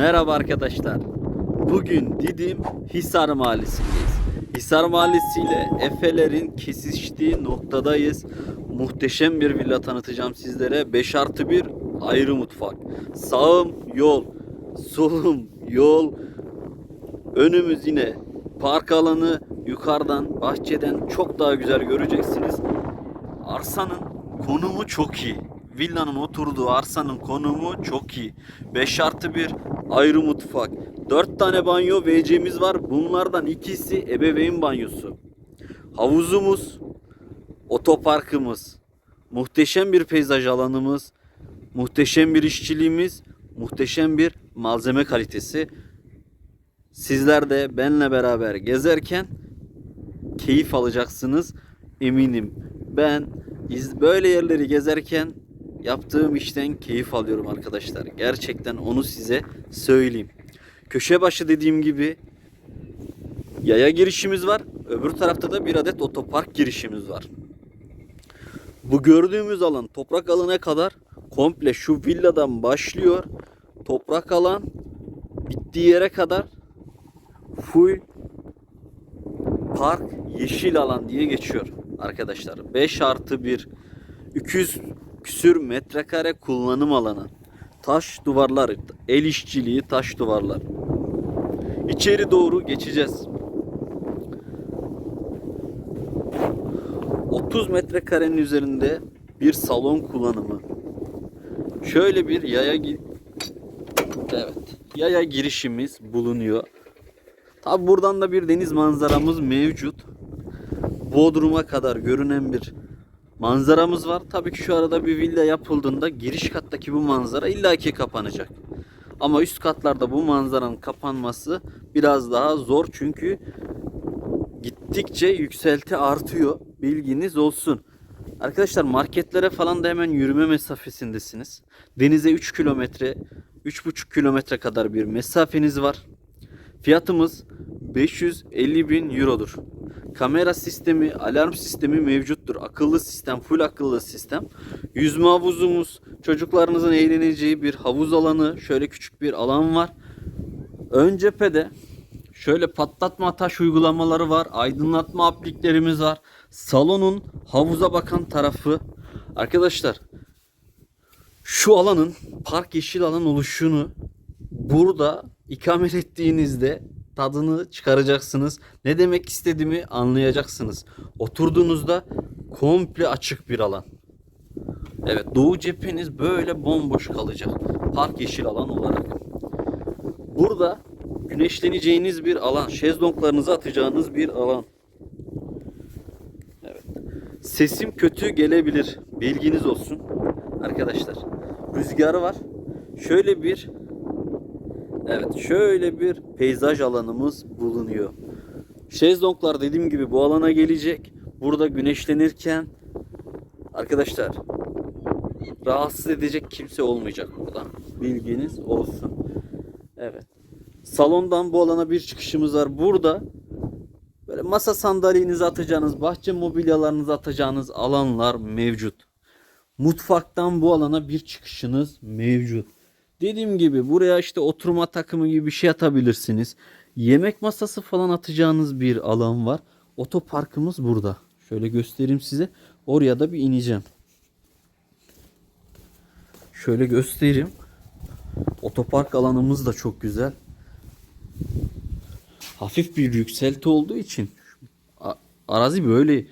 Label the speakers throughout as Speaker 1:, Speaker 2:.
Speaker 1: Merhaba arkadaşlar. Bugün Didim Hisar Mahallesi'ndeyiz. Hisar Mahallesi ile Efe'lerin kesiştiği noktadayız. Muhteşem bir villa tanıtacağım sizlere. 5 artı 1 ayrı mutfak. Sağım yol, solum yol. Önümüz yine park alanı. Yukarıdan, bahçeden çok daha güzel göreceksiniz. Arsanın konumu çok iyi. Villanın oturduğu arsanın konumu çok iyi. 5 artı 1 ayrı mutfak. 4 tane banyo WC'miz var. Bunlardan ikisi ebeveyn banyosu. Havuzumuz, otoparkımız, muhteşem bir peyzaj alanımız, muhteşem bir işçiliğimiz, muhteşem bir malzeme kalitesi. Sizler de benle beraber gezerken keyif alacaksınız eminim. Ben böyle yerleri gezerken yaptığım işten keyif alıyorum arkadaşlar. Gerçekten onu size söyleyeyim. Köşe başı dediğim gibi yaya girişimiz var. Öbür tarafta da bir adet otopark girişimiz var. Bu gördüğümüz alan toprak alana kadar komple şu villadan başlıyor. Toprak alan bittiği yere kadar full park yeşil alan diye geçiyor arkadaşlar. 5 artı 1 200 küsür metrekare kullanım alanı. Taş duvarlar, el işçiliği taş duvarlar. İçeri doğru geçeceğiz. 30 metrekarenin üzerinde bir salon kullanımı. Şöyle bir yaya Evet. Yaya girişimiz bulunuyor. Tabi buradan da bir deniz manzaramız mevcut. Bodrum'a kadar görünen bir manzaramız var. Tabii ki şu arada bir villa yapıldığında giriş kattaki bu manzara illaki kapanacak. Ama üst katlarda bu manzaranın kapanması biraz daha zor çünkü gittikçe yükselti artıyor. Bilginiz olsun. Arkadaşlar marketlere falan da hemen yürüme mesafesindesiniz. Denize 3 kilometre, 3,5 kilometre kadar bir mesafeniz var. Fiyatımız 550 bin eurodur. Kamera sistemi, alarm sistemi mevcuttur. Akıllı sistem, full akıllı sistem. Yüzme havuzumuz, çocuklarınızın eğleneceği bir havuz alanı, şöyle küçük bir alan var. Ön cephede şöyle patlatma taş uygulamaları var. Aydınlatma apliklerimiz var. Salonun havuza bakan tarafı. Arkadaşlar şu alanın park yeşil alan oluşunu burada ikamet ettiğinizde tadını çıkaracaksınız. Ne demek istediğimi anlayacaksınız. Oturduğunuzda komple açık bir alan. Evet doğu cepheniz böyle bomboş kalacak. Park yeşil alan olarak. Burada güneşleneceğiniz bir alan. Şezlonglarınızı atacağınız bir alan. Evet. Sesim kötü gelebilir. Bilginiz olsun. Arkadaşlar. Rüzgarı var. Şöyle bir Evet şöyle bir peyzaj alanımız bulunuyor. Şezlonglar dediğim gibi bu alana gelecek. Burada güneşlenirken arkadaşlar rahatsız edecek kimse olmayacak burada. Bilginiz olsun. Evet. Salondan bu alana bir çıkışımız var. Burada böyle masa sandalyenizi atacağınız, bahçe mobilyalarınızı atacağınız alanlar mevcut. Mutfaktan bu alana bir çıkışınız mevcut. Dediğim gibi buraya işte oturma takımı gibi bir şey atabilirsiniz. Yemek masası falan atacağınız bir alan var. Otoparkımız burada. Şöyle göstereyim size. Oraya da bir ineceğim. Şöyle göstereyim. Otopark alanımız da çok güzel. Hafif bir yükselti olduğu için arazi böyle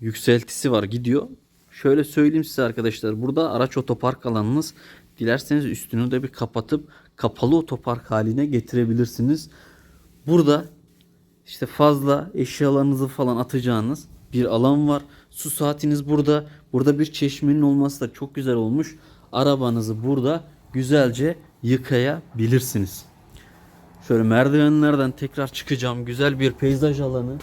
Speaker 1: yükseltisi var gidiyor. Şöyle söyleyeyim size arkadaşlar. Burada araç otopark alanınız. Dilerseniz üstünü de bir kapatıp kapalı otopark haline getirebilirsiniz. Burada işte fazla eşyalarınızı falan atacağınız bir alan var. Su saatiniz burada. Burada bir çeşmenin olması da çok güzel olmuş. Arabanızı burada güzelce yıkayabilirsiniz. Şöyle merdivenlerden tekrar çıkacağım. Güzel bir peyzaj alanı.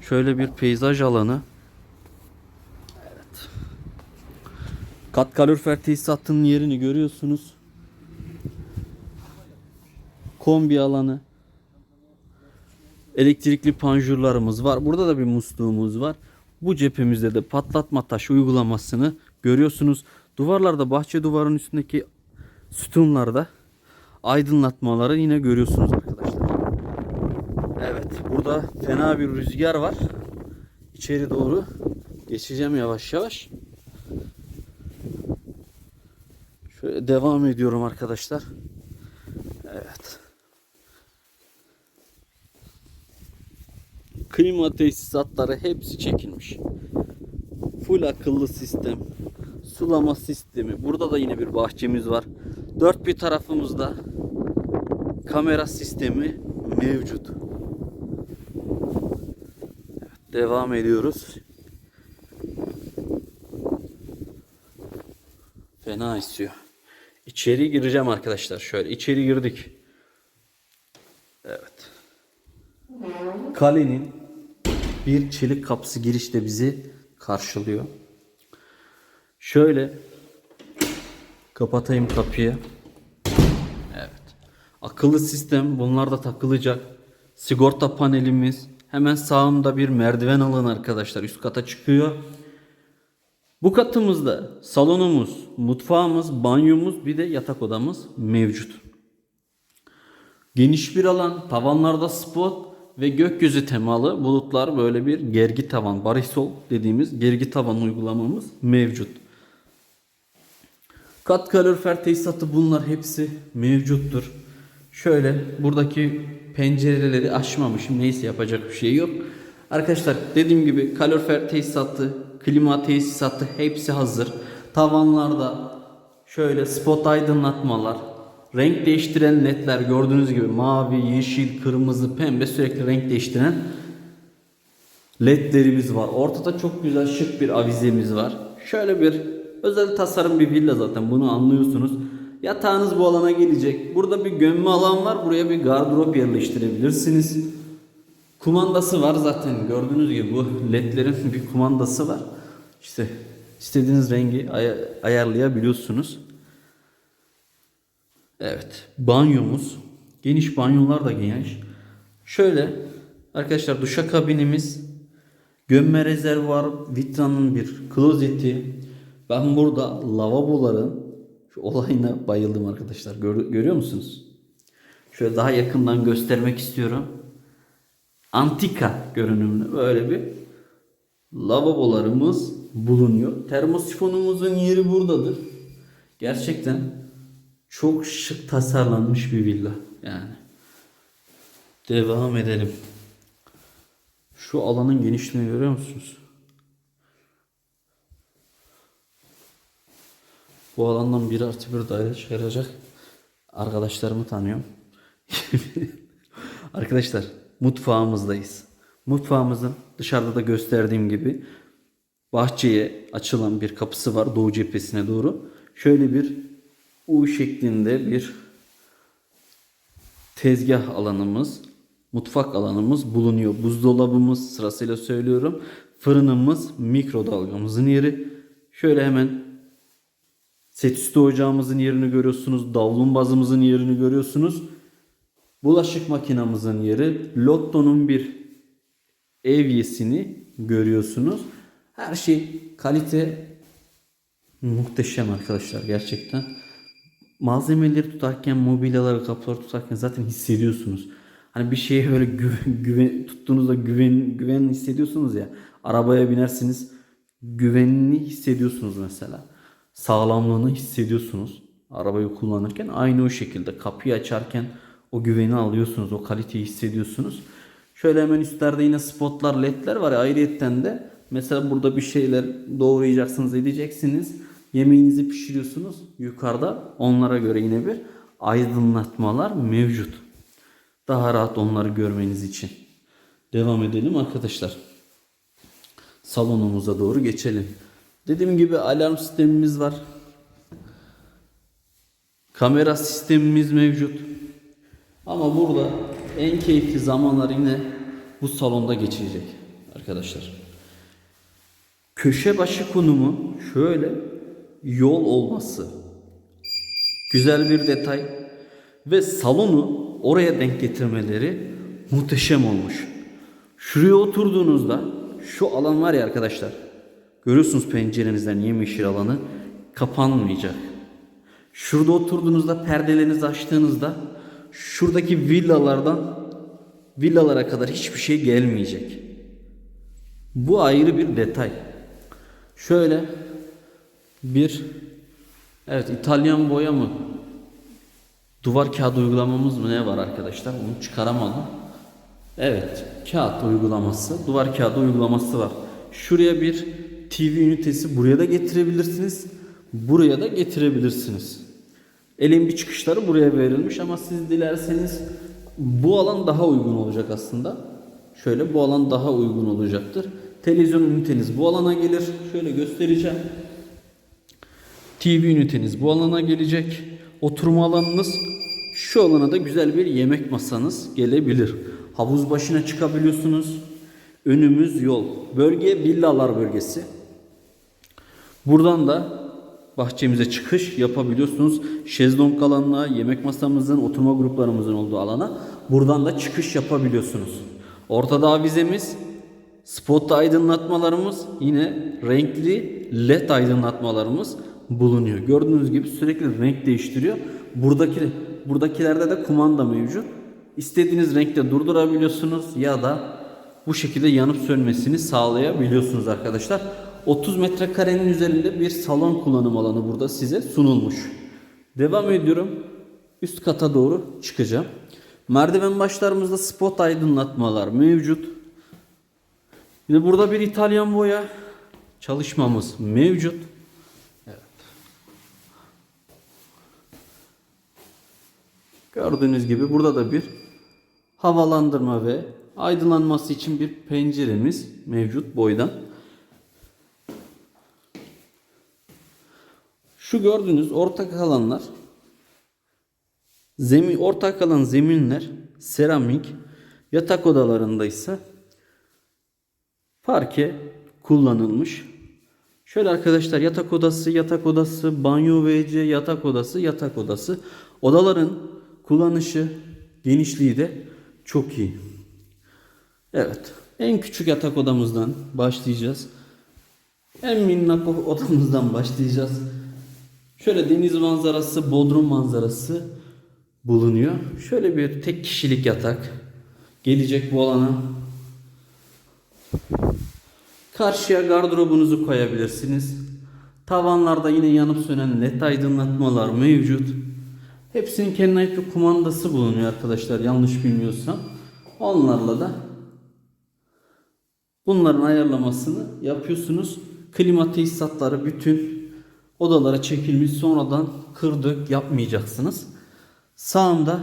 Speaker 1: Şöyle bir peyzaj alanı. Kat kalorifer tesisatının yerini görüyorsunuz. Kombi alanı. Elektrikli panjurlarımız var. Burada da bir musluğumuz var. Bu cephemizde de patlatma taş uygulamasını görüyorsunuz. Duvarlarda bahçe duvarın üstündeki sütunlarda aydınlatmaları yine görüyorsunuz arkadaşlar. Evet burada fena bir rüzgar var. İçeri doğru geçeceğim yavaş yavaş. Şöyle devam ediyorum arkadaşlar. Evet. Klima tesisatları hepsi çekilmiş. Full akıllı sistem. Sulama sistemi. Burada da yine bir bahçemiz var. Dört bir tarafımızda kamera sistemi mevcut. Evet, devam ediyoruz. Fena istiyor. İçeri gireceğim arkadaşlar. Şöyle içeri girdik. Evet. Kalenin bir çelik kapısı girişte bizi karşılıyor. Şöyle kapatayım kapıyı. Evet. Akıllı sistem bunlar da takılacak. Sigorta panelimiz. Hemen sağımda bir merdiven alın arkadaşlar. Üst kata çıkıyor. Bu katımızda salonumuz, mutfağımız, banyomuz bir de yatak odamız mevcut. Geniş bir alan, tavanlarda spot ve gökyüzü temalı bulutlar böyle bir gergi tavan, barisol dediğimiz gergi tavan uygulamamız mevcut. Kat kalorifer tesisatı bunlar hepsi mevcuttur. Şöyle buradaki pencereleri açmamışım. Neyse yapacak bir şey yok. Arkadaşlar dediğim gibi kalorifer tesisatı, klima tesisatı hepsi hazır. Tavanlarda şöyle spot aydınlatmalar, renk değiştiren ledler gördüğünüz gibi mavi, yeşil, kırmızı, pembe sürekli renk değiştiren ledlerimiz var. Ortada çok güzel şık bir avizemiz var. Şöyle bir özel tasarım bir villa zaten bunu anlıyorsunuz. Yatağınız bu alana gelecek. Burada bir gömme alan var. Buraya bir gardırop yerleştirebilirsiniz. Kumandası var zaten gördüğünüz gibi bu ledlerin bir kumandası var. İşte istediğiniz rengi ay- ayarlayabiliyorsunuz. Evet banyomuz. Geniş banyolar da geniş. Şöyle arkadaşlar duşakabinimiz. Gömme rezervuar, vitranın bir klozeti. Ben burada lavaboların şu olayına bayıldım arkadaşlar. Gör- görüyor musunuz? Şöyle daha yakından göstermek istiyorum. Antika görünümlü böyle bir lavabolarımız bulunuyor. Termosifonumuzun yeri buradadır. Gerçekten çok şık tasarlanmış bir villa yani. Devam edelim. Şu alanın genişliğini görüyor musunuz? Bu alandan bir artı bir daire çıkaracak arkadaşlarımı tanıyorum. Arkadaşlar mutfağımızdayız. Mutfağımızın dışarıda da gösterdiğim gibi bahçeye açılan bir kapısı var doğu cephesine doğru. Şöyle bir U şeklinde bir tezgah alanımız, mutfak alanımız bulunuyor. Buzdolabımız sırasıyla söylüyorum. Fırınımız, mikrodalgamızın yeri. Şöyle hemen set üstü ocağımızın yerini görüyorsunuz. Davlumbazımızın yerini görüyorsunuz. Bulaşık makinamızın yeri. Lotto'nun bir evyesini görüyorsunuz. Her şey kalite muhteşem arkadaşlar gerçekten. Malzemeleri tutarken, mobilyaları, kapıları tutarken zaten hissediyorsunuz. Hani bir şeye böyle güven, güven tuttuğunuzda güven güven hissediyorsunuz ya. Arabaya binersiniz güvenini hissediyorsunuz mesela. Sağlamlığını hissediyorsunuz. Arabayı kullanırken aynı o şekilde kapıyı açarken o güveni alıyorsunuz. O kaliteyi hissediyorsunuz. Şöyle hemen üstlerde yine spotlar, ledler var ya ayrıyetten de mesela burada bir şeyler doğrayacaksınız edeceksiniz. Yemeğinizi pişiriyorsunuz. Yukarıda onlara göre yine bir aydınlatmalar mevcut. Daha rahat onları görmeniz için. Devam edelim arkadaşlar. Salonumuza doğru geçelim. Dediğim gibi alarm sistemimiz var. Kamera sistemimiz mevcut. Ama burada en keyifli zamanlar yine bu salonda geçecek arkadaşlar. Köşe başı konumu şöyle yol olması. Güzel bir detay ve salonu oraya denk getirmeleri muhteşem olmuş. Şuraya oturduğunuzda şu alan var ya arkadaşlar. Görüyorsunuz pencerenizden yemyeşil alanı kapanmayacak. Şurada oturduğunuzda perdelerinizi açtığınızda şuradaki villalardan villalara kadar hiçbir şey gelmeyecek. Bu ayrı bir detay. Şöyle bir evet İtalyan boya mı? Duvar kağıdı uygulamamız mı ne var arkadaşlar? Onu çıkaramadım. Evet, kağıt uygulaması, duvar kağıdı uygulaması var. Şuraya bir TV ünitesi buraya da getirebilirsiniz. Buraya da getirebilirsiniz. Bir çıkışları buraya verilmiş ama siz dilerseniz bu alan daha uygun olacak aslında. Şöyle bu alan daha uygun olacaktır. Televizyon üniteniz bu alana gelir. Şöyle göstereceğim. TV üniteniz bu alana gelecek. Oturma alanınız şu alana da güzel bir yemek masanız gelebilir. Havuz başına çıkabiliyorsunuz. Önümüz yol. Bölge villalar bölgesi. Buradan da bahçemize çıkış yapabiliyorsunuz. Şezlong alanına, yemek masamızın, oturma gruplarımızın olduğu alana buradan da çıkış yapabiliyorsunuz. Ortada avizemiz, spot aydınlatmalarımız, yine renkli led aydınlatmalarımız bulunuyor. Gördüğünüz gibi sürekli renk değiştiriyor. Buradaki buradakilerde de kumanda mevcut. İstediğiniz renkte durdurabiliyorsunuz ya da bu şekilde yanıp sönmesini sağlayabiliyorsunuz arkadaşlar. 30 metrekarenin üzerinde bir salon kullanım alanı burada size sunulmuş. Devam ediyorum. Üst kata doğru çıkacağım. Merdiven başlarımızda spot aydınlatmalar mevcut. Yine burada bir İtalyan boya çalışmamız mevcut. Evet. Gördüğünüz gibi burada da bir havalandırma ve aydınlanması için bir penceremiz mevcut boydan. Şu gördüğünüz ortak alanlar zemin ortak alan zeminler seramik yatak odalarında ise parke kullanılmış. Şöyle arkadaşlar yatak odası, yatak odası, banyo WC, yatak odası, yatak odası. Odaların kullanışı, genişliği de çok iyi. Evet. En küçük yatak odamızdan başlayacağız. En minnak odamızdan başlayacağız. Şöyle deniz manzarası, bodrum manzarası bulunuyor. Şöyle bir tek kişilik yatak gelecek bu alana. Karşıya gardırobunuzu koyabilirsiniz. Tavanlarda yine yanıp sönen led aydınlatmalar mevcut. Hepsinin kendine ait bir kumandası bulunuyor arkadaşlar yanlış bilmiyorsam. Onlarla da bunların ayarlamasını yapıyorsunuz. Klima tesisatları bütün odalara çekilmiş sonradan kırdık yapmayacaksınız. Sağımda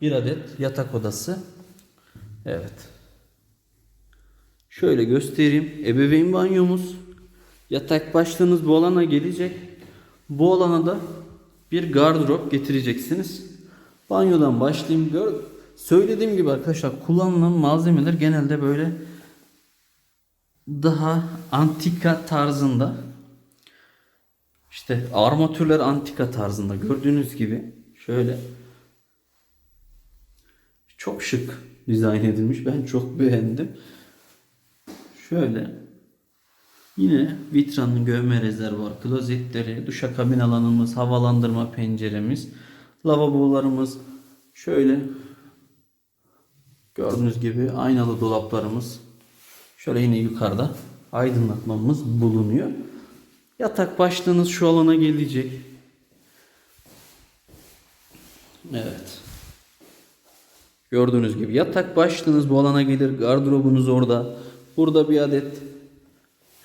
Speaker 1: bir adet yatak odası. Evet. Şöyle göstereyim. Ebeveyn banyomuz. Yatak başlığınız bu alana gelecek. Bu alana da bir gardırop getireceksiniz. Banyodan başlayayım. Gör Söylediğim gibi arkadaşlar kullanılan malzemeler genelde böyle daha antika tarzında. İşte armatürler antika tarzında gördüğünüz gibi şöyle çok şık dizayn edilmiş. Ben çok beğendim. Şöyle yine vitranın gömme rezervuar, klozetleri, duşakabin alanımız, havalandırma penceremiz, lavabolarımız şöyle gördüğünüz gibi aynalı dolaplarımız şöyle yine yukarıda aydınlatmamız bulunuyor. Yatak başlığınız şu alana gelecek. Evet. Gördüğünüz gibi yatak başlığınız bu alana gelir. Gardırobunuz orada. Burada bir adet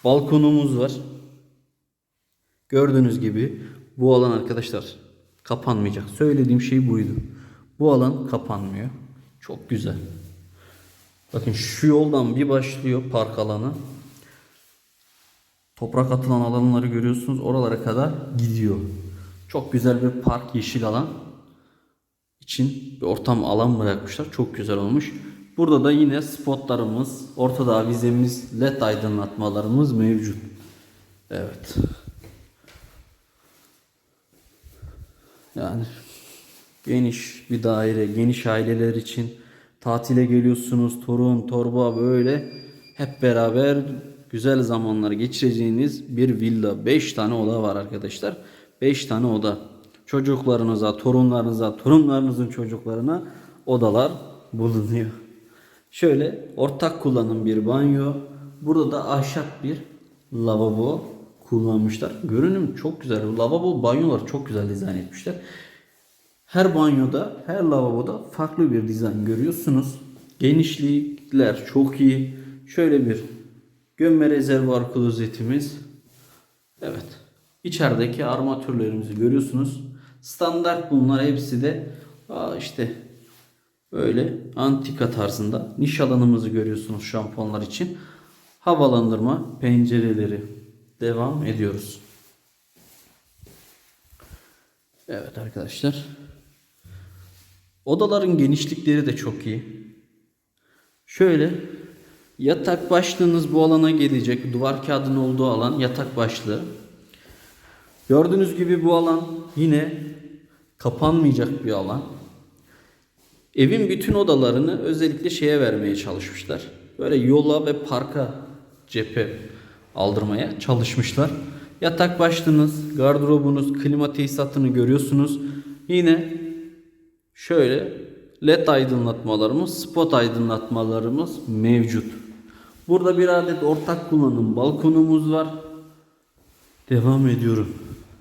Speaker 1: balkonumuz var. Gördüğünüz gibi bu alan arkadaşlar kapanmayacak. Söylediğim şey buydu. Bu alan kapanmıyor. Çok güzel. Bakın şu yoldan bir başlıyor park alanı. Toprak atılan alanları görüyorsunuz. Oralara kadar gidiyor. Çok güzel bir park yeşil alan için bir ortam alan bırakmışlar. Çok güzel olmuş. Burada da yine spotlarımız, ortada avizemiz, led aydınlatmalarımız mevcut. Evet. Yani geniş bir daire, geniş aileler için tatile geliyorsunuz, torun, torba böyle hep beraber güzel zamanlar geçireceğiniz bir villa. 5 tane oda var arkadaşlar. 5 tane oda. çocuklarınıza, torunlarınıza, torunlarınızın çocuklarına odalar bulunuyor. Şöyle ortak kullanım bir banyo. Burada da ahşap bir lavabo kullanmışlar. Görünüm çok güzel. Lavabo banyolar çok güzel dizayn etmişler. Her banyoda, her lavaboda farklı bir dizayn görüyorsunuz. Genişlikler çok iyi. Şöyle bir gömme rezervuar klozetimiz. Evet. İçerideki armatürlerimizi görüyorsunuz. Standart bunlar hepsi de işte böyle antika tarzında. Niş alanımızı görüyorsunuz şampuanlar için. Havalandırma pencereleri devam ediyoruz. Evet arkadaşlar. Odaların genişlikleri de çok iyi. Şöyle yatak başlığınız bu alana gelecek. Duvar kağıdının olduğu alan yatak başlığı. Gördüğünüz gibi bu alan yine kapanmayacak bir alan. Evin bütün odalarını özellikle şeye vermeye çalışmışlar. Böyle yola ve parka cephe aldırmaya çalışmışlar. Yatak başlığınız, gardırobunuz, klima tesisatını görüyorsunuz. Yine şöyle led aydınlatmalarımız, spot aydınlatmalarımız mevcut. Burada bir adet ortak kullanım balkonumuz var. Devam ediyorum.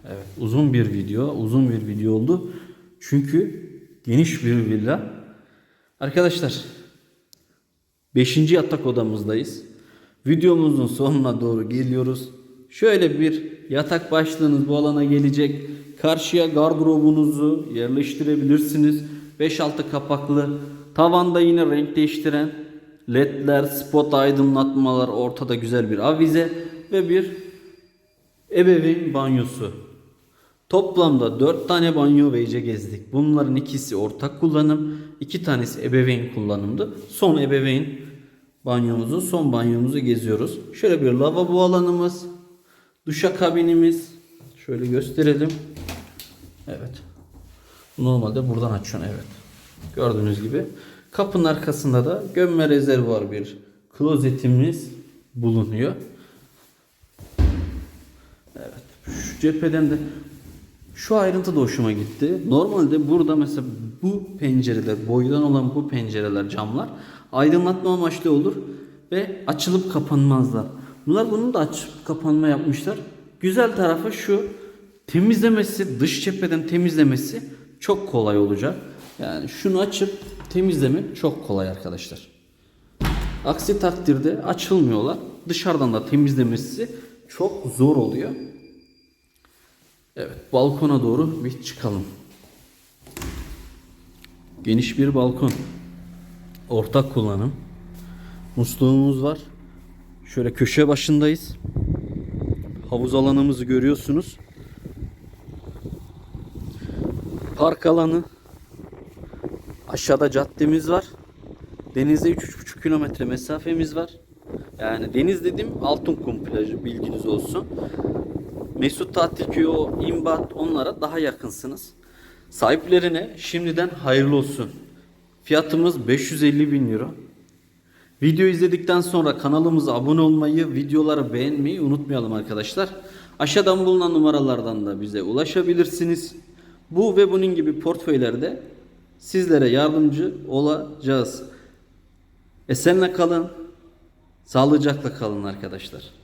Speaker 1: Evet uzun bir video, uzun bir video oldu. Çünkü geniş bir villa. Arkadaşlar 5. yatak odamızdayız. Videomuzun sonuna doğru geliyoruz. Şöyle bir yatak başlığınız bu alana gelecek. Karşıya gardırobunuzu yerleştirebilirsiniz. 5-6 kapaklı. Tavanda yine renk değiştiren ledler, spot aydınlatmalar, ortada güzel bir avize ve bir ebeveyn banyosu. Toplamda 4 tane banyo ve iyice gezdik. Bunların ikisi ortak kullanım, iki tanesi ebeveyn kullanımdı. Son ebeveyn banyomuzu, son banyomuzu geziyoruz. Şöyle bir lavabo alanımız, duşakabinimiz. Şöyle gösterelim. Evet. Normalde buradan açıyorsun evet. Gördüğünüz gibi. Kapının arkasında da gömme rezervuar bir klozetimiz bulunuyor. Evet. Şu cepheden de şu ayrıntı da hoşuma gitti. Normalde burada mesela bu pencereler, boydan olan bu pencereler, camlar aydınlatma amaçlı olur ve açılıp kapanmazlar. Bunlar bunun da açıp kapanma yapmışlar. Güzel tarafı şu. Temizlemesi, dış cepheden temizlemesi çok kolay olacak. Yani şunu açıp temizlemek çok kolay arkadaşlar. Aksi takdirde açılmıyorlar. Dışarıdan da temizlemesi çok zor oluyor. Evet, balkona doğru bir çıkalım. Geniş bir balkon. Ortak kullanım. Musluğumuz var. Şöyle köşe başındayız. Havuz alanımızı görüyorsunuz. Park alanı. Aşağıda caddemiz var. Denize 3-3,5 kilometre mesafemiz var. Yani deniz dedim Altınkum plajı bilginiz olsun. Mesut Tatil Köyü, o İmbat onlara daha yakınsınız. Sahiplerine şimdiden hayırlı olsun. Fiyatımız 550 bin euro. Video izledikten sonra kanalımıza abone olmayı, videoları beğenmeyi unutmayalım arkadaşlar. Aşağıdan bulunan numaralardan da bize ulaşabilirsiniz. Bu ve bunun gibi portföylerde sizlere yardımcı olacağız. Esenle kalın, sağlıcakla kalın arkadaşlar.